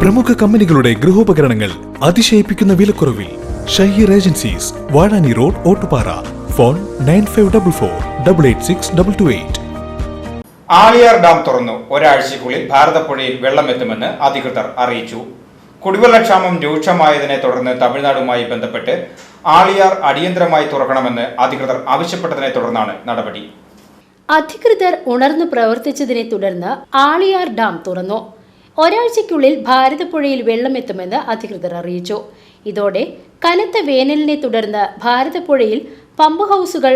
പ്രമുഖ കമ്പനികളുടെ ഗൃഹോപകരണങ്ങൾ അതിശയിപ്പിക്കുന്ന വിലക്കുറവിൽ Shaheer agencies Vazhani road Ottupara. Phone nine five double four double eight six double two eight. Aliyar dam തുറന്നു. ഒരാഴ്ചയ്ക്കുള്ളിൽ ഭാരതപ്പുഴയിൽ വെള്ളമെത്തുമെന്ന് അധികൃതർ അറിയിച്ചു. കുടിവെള്ളക്ഷാമം രൂക്ഷമായതിനെ തുടർന്ന് തമിഴ്നാടുമായി ബന്ധപ്പെട്ട് ആളിയാർ അടിയന്തരമായി തുറക്കണമെന്ന് അധികൃതർ ആവശ്യപ്പെട്ടതിനെ തുടർന്നാണ് നടപടി. അധികൃതർ ഉണർന്നു പ്രവർത്തിച്ചതിനെ തുടർന്ന് ആളിയാർ ഡാം തുറന്നു. ഒരാഴ്ചയ്ക്കുള്ളിൽ ഭാരതപ്പുഴയിൽ വെള്ളമെത്തുമെന്ന് അധികൃതർ അറിയിച്ചു. ഇതോടെ കനത്ത വേനലിനെ തുടർന്ന് ഭാരതപ്പുഴയിൽ പമ്പ് ഹൗസുകൾ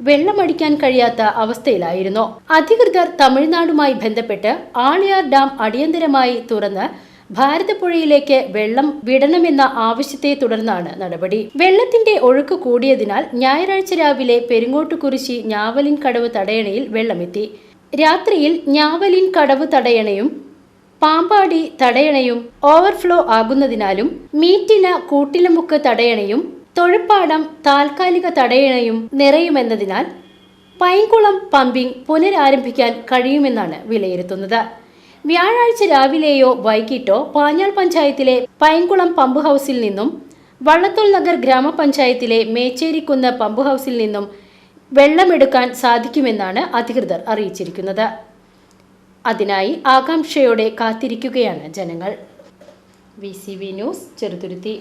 വെള്ളമടിക്കാൻ കഴിയാത്ത അവസ്ഥയിലായിരുന്നു. അധികൃതർ തമിഴ്നാടുമായി ബന്ധപ്പെട്ട് ആളിയാർ ഡാം അടിയന്തരമായി തുറന്ന് ഭാരതപ്പുഴയിലേക്ക് വെള്ളം വിടണമെന്ന ആവശ്യത്തെ തുടർന്നാണ് നടപടി. വെള്ളത്തിന്റെ ഒഴുക്ക് കൂടിയതിനാൽ ഞായറാഴ്ച രാവിലെ പെരുങ്ങോട്ടുകുരിശി ഞാവലിൻ കടവ് തടയണയിൽ വെള്ളമെത്തി. രാത്രിയിൽ ഞാവലിൻ കടവ് തടയണയും പാമ്പാടി തടയണയും ഓവർഫ്ലോ ആകുന്നതിനാലും മീറ്റിന കൂട്ടിലമുക്ക് തടയണയും തൊഴുപ്പാടം താൽക്കാലിക തടയണയും നിറയുമെന്നതിനാൽ പൈങ്കുളം പമ്പിംഗ് പുനരാരംഭിക്കാൻ കഴിയുമെന്നാണ് വിലയിരുത്തുന്നത്. വ്യാഴാഴ്ച രാവിലെയോ വൈകിട്ടോ പാഞ്ഞാൾ പഞ്ചായത്തിലെ പൈങ്കുളം പമ്പ് ഹൗസിൽ നിന്നും വള്ളത്തോൾ നഗർ ഗ്രാമപഞ്ചായത്തിലെ മേച്ചേരിക്കുന്ന് പമ്പ് ഹൗസിൽ നിന്നും വെള്ളമെടുക്കാൻ സാധിക്കുമെന്നാണ് അധികൃതർ അറിയിച്ചിരിക്കുന്നത്. അതിനായി ആകാംക്ഷയോടെ കാത്തിരിക്കുകയാണ് ജനങ്ങൾ. V C news Cheruthuruthy.